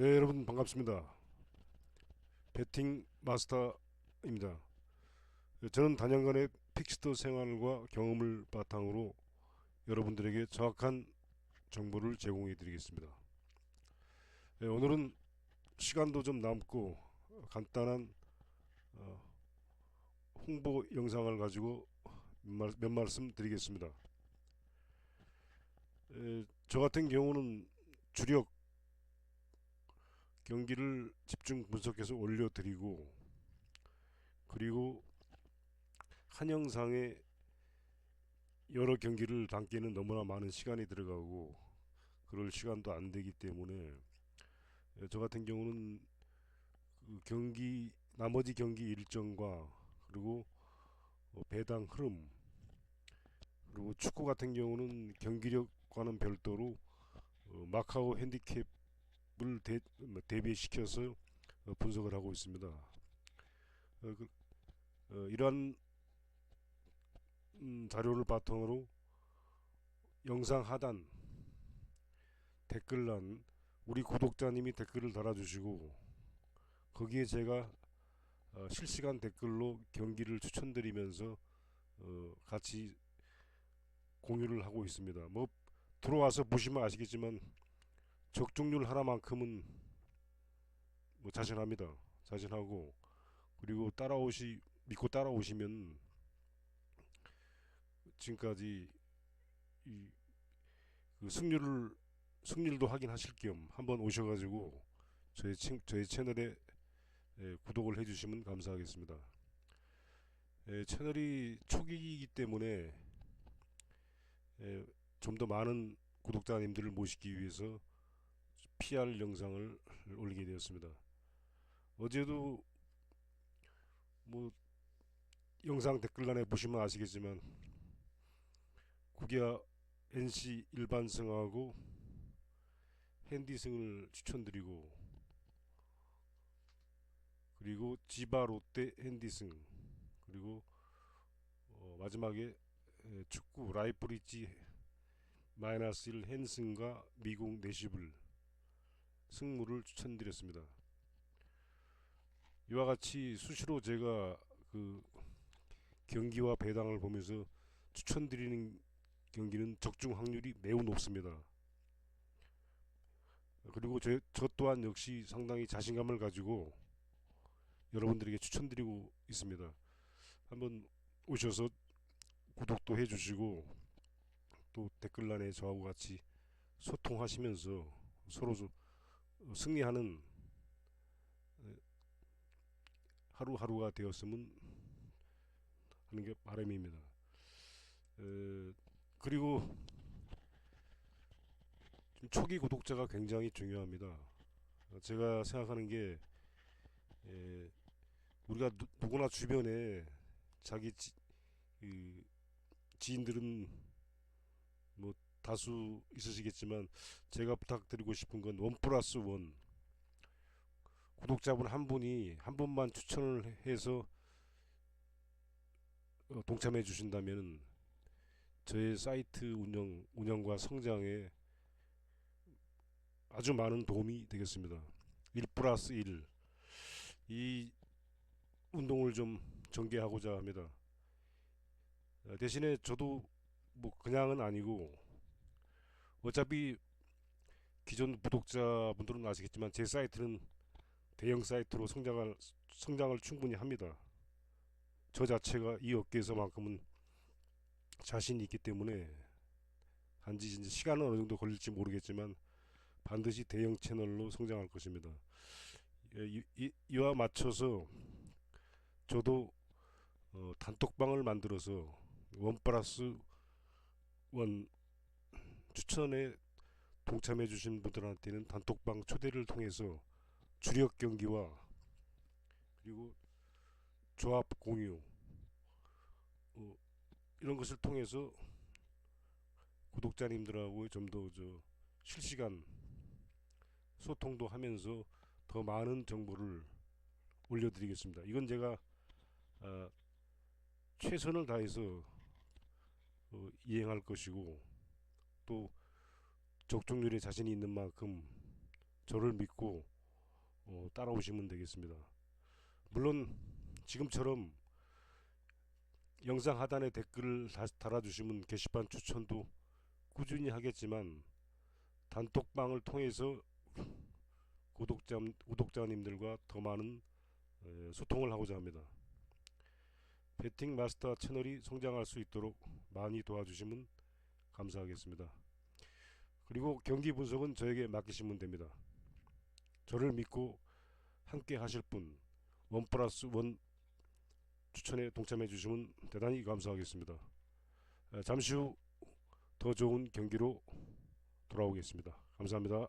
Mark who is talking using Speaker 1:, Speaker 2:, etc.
Speaker 1: 네 여러분 반갑습니다. 배팅 마스터입니다. 저는 단연간의 픽스터 생활과 경험을 바탕으로 여러분들에게 정확한 정보를 제공해 드리겠습니다. 네, 오늘은 시간도 좀 남고 간단한 어, 홍보 영상을 가지고 몇, 말씀 드리겠습니다. 에, 저 같은 경우는 주력 경기를 집중 분석해서 올려드리고 그리고 한 영상에 여러 경기를 담기에는 너무나 많은 시간이 들어가고 그럴 시간도 안 되기 때문에 저 같은 경우는 그 경기 나머지 경기 일정과 그리고 어, 배당 흐름 그리고 축구 같은 경우는 경기력과는 별도로 어, 마카오 핸디캡 을 대, 뭐, 대비시켜서 어, 분석을 하고 있습니다. 어, 그, 어, 이러한 음, 자료를 바탕으로 영상 하단 댓글란 우리 구독자님이 댓글을 달아주시고 거기에 제가 어, 실시간 댓글로 경기를 추천드리면서 어, 같이 공유를 하고 있습니다. 뭐 들어와서 보시면 아시겠지만 적중률 하나만큼은 뭐 자신합니다. 자신하고 그리고 따라오시 믿고 따라오시면 지금까지 이 그 승률을 승률도 확인하실 겸 한번 오셔가지고 저희 친, 저희 채널에 예, 구독을 해주시면 감사하겠습니다. 예, 채널이 초기이기 때문에 예, 좀더 많은 구독자님들을 모시기 위해서 PR 영상을 올리게 되었습니다. 어제도 뭐 영상 댓글란에 보시면 아시겠지만 국야 NC 일반승하고 핸디승을 추천드리고 그리고 지바 롯데 핸디승 그리고 어 마지막에 축구 라이프리지 마이너스 1 헨승과 미국 네시블 승무를 추천드렸습니다. 이와 같이 수시로 제가 그 경기와 배당을 보면서 추천드리는 경기는 적중 확률이 매우 높습니다. 그리고 저, 저 또한 역시 상당히 자신감을 가지고 여러분들에게 추천드리고 있습니다. 한번 오셔서 구독도 해주시고 또 댓글란에 저하고 같이 소통하시면서 서로 승리하는 하루하루가 되었으면 하는 게 바람입니다. 그리고 초기 구독자가 굉장히 중요합니다. 제가 생각하는 게 우리가 누 구나 주변에 자기 지, 그 지인들은 뭐 다수 있으시겠지만 제가 부탁드리고 싶은 건 원 플러스 원 구독자분 한 분이 한 분만 추천을 해서 어, 동참해 주신다면 저의 사이트 운영 운영과 성장에 아주 많은 도움이 되겠습니다. 1 플러스 1. 이 운동을 좀 전개하고자 합니다. 어, 대신에 저도 뭐 그냥은 아니고 어차피 기존 구독자분들은 아시겠지만 제 사이트는 대형 사이트로 성장을 성장을 충분히 합니다. 저 자체가 이 업계에서만큼은 자신이 있기 때문에 한지 이제 시간은 어느 정도 걸릴지 모르겠지만 반드시 대형 채널로 성장할 것입니다. 예, 이, 이, 이와 맞춰서 저도 어, 단톡방을 만들어서 원 플러스 원 추천에 동참해 주신 분들한테는 단톡방 초대를 통해서 주력 경기와 그리고 조합 공유 어, 이런 것을 통해서 구독자님들하고 좀 더 저 실시간 소통도 하면서 더 많은 정보를 올려드리겠습니다. 이건 제가 어, 최선을 다해서 어, 이행할 것이고 또 적중률에 자신이 있는 만큼 저를 믿고 어, 따라오시면 되겠습니다. 물론 지금처럼 영상 하단에 댓글을 다- 달아주시면 게시판 추천도 꾸준히 하겠지만 단톡방을 통해서 구독자 구독자님들과 더 많은 에, 소통을 하고자 합니다. 배팅 마스터 채널이 성장할 수 있도록 많이 도와주시면 감사하겠습니다. 그리고 경기 분석은 저에게 맡기시면 됩니다. 저를 믿고 함께 하실 분, 원 플러스 원 추천에 동참해 주시면 대단히 감사하겠습니다. 에, 잠시 후 더 좋은 경기로 돌아오겠습니다. 감사합니다.